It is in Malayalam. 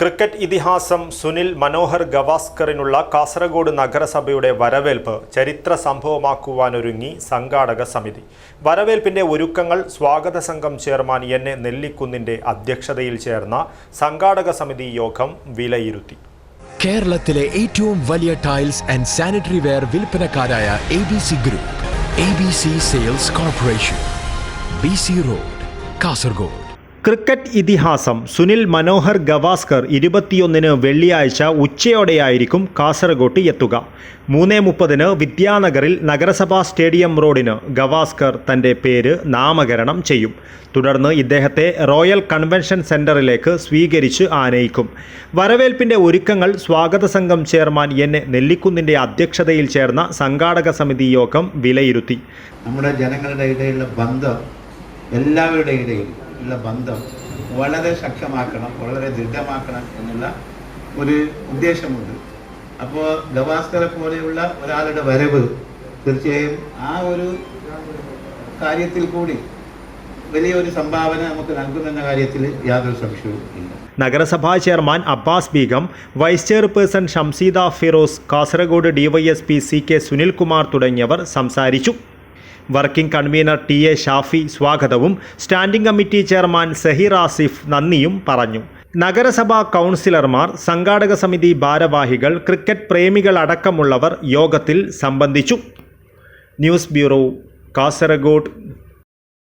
ക്രിക്കറ്റ് ഇതിഹാസം സുനിൽ മനോഹർ ഗവാസ്കറിനുള്ള കാസർഗോഡ് നഗരസഭയുടെ വരവേൽപ്പ് ചരിത്ര സംഭവമാക്കുവാനൊരുങ്ങി സംഘാടക സമിതി. വരവേൽപ്പിന്റെ ഒരുക്കങ്ങൾ സ്വാഗത സംഘം ചെയർമാൻ എൻ എ നെല്ലിക്കുന്നിന്റെ അധ്യക്ഷതയിൽ ചേർന്ന സംഘാടക സമിതി യോഗം വിലയിരുത്തി. കേരളത്തിലെ ഏറ്റവും വലിയ tiles and sanitary ware വിൽപ്പനക്കാരായ A B C group A B C sales corporation B C road Kasaragod. Cricket ഇതിഹാസം സുനിൽ മനോഹർ ഗവാസ്കർ ഇരുപത്തിയൊന്നിന് വെള്ളിയാഴ്ച ഉച്ചയോടെയായിരിക്കും കാസർഗോട്ട് എത്തുക. മൂന്നേ മുപ്പതിന് വിദ്യാനഗറിൽ നഗരസഭാ സ്റ്റേഡിയം റോഡിന് ഗവാസ്കർ തന്റെ പേര് നാമകരണം ചെയ്യും. തുടർന്ന് ഇദ്ദേഹത്തെ റോയൽ കൺവെൻഷൻ സെന്ററിലേക്ക് സ്വീകരിച്ച് ആനയിക്കും. വരവേൽപ്പിന്റെ ഒരുക്കങ്ങൾ സ്വാഗത സംഘം ചെയർമാൻ എൻ. നെല്ലിക്കുന്നിന്റെ അധ്യക്ഷതയിൽ ചേർന്ന സംഘാടക സമിതി യോഗം വിലയിരുത്തി. നമ്മുടെ ജനങ്ങളുടെ ഇടയിലുള്ള ബന്ധം എല്ലാവരുടെ ഇടയിൽ ഉള്ള ബന്ധം വളരെ ശക്തമാക്കണം വളരെ ദൃഢമാക്കണം എന്നുള്ള ഒരു ഉദ്ദേശമുണ്ട്. അപ്പോൾ ഗവാസ്കറെ പോലെയുള്ള ഒരാളുടെ വരവ് തീർച്ചയായും ആ ഒരു കാര്യത്തിൽ കൂടി വലിയൊരു സംഭാവന നമുക്ക് നൽകുമെന്ന കാര്യത്തിൽ യാതൊരു സംശയവും ഇല്ല. നഗരസഭാ chairman Abbas Begum vice chairperson Shamseeda Firoz Kasaragod DYSP C K Sunilkumar തുടങ്ങിയവർ സംസാരിച്ചു. Working convener T A Shafi സ്വാഗതവും standing committee chairman Sahir Asif നന്ദിയും പറഞ്ഞു. നഗരസഭാ കൗൺസിലർമാർ സംഘാടക സമിതി ഭാരവാഹികൾ ക്രിക്കറ്റ് പ്രേമികൾ അടക്കമുള്ളവർ യോഗത്തിൽ സംബന്ധിച്ചു. News bureau Kasaragod.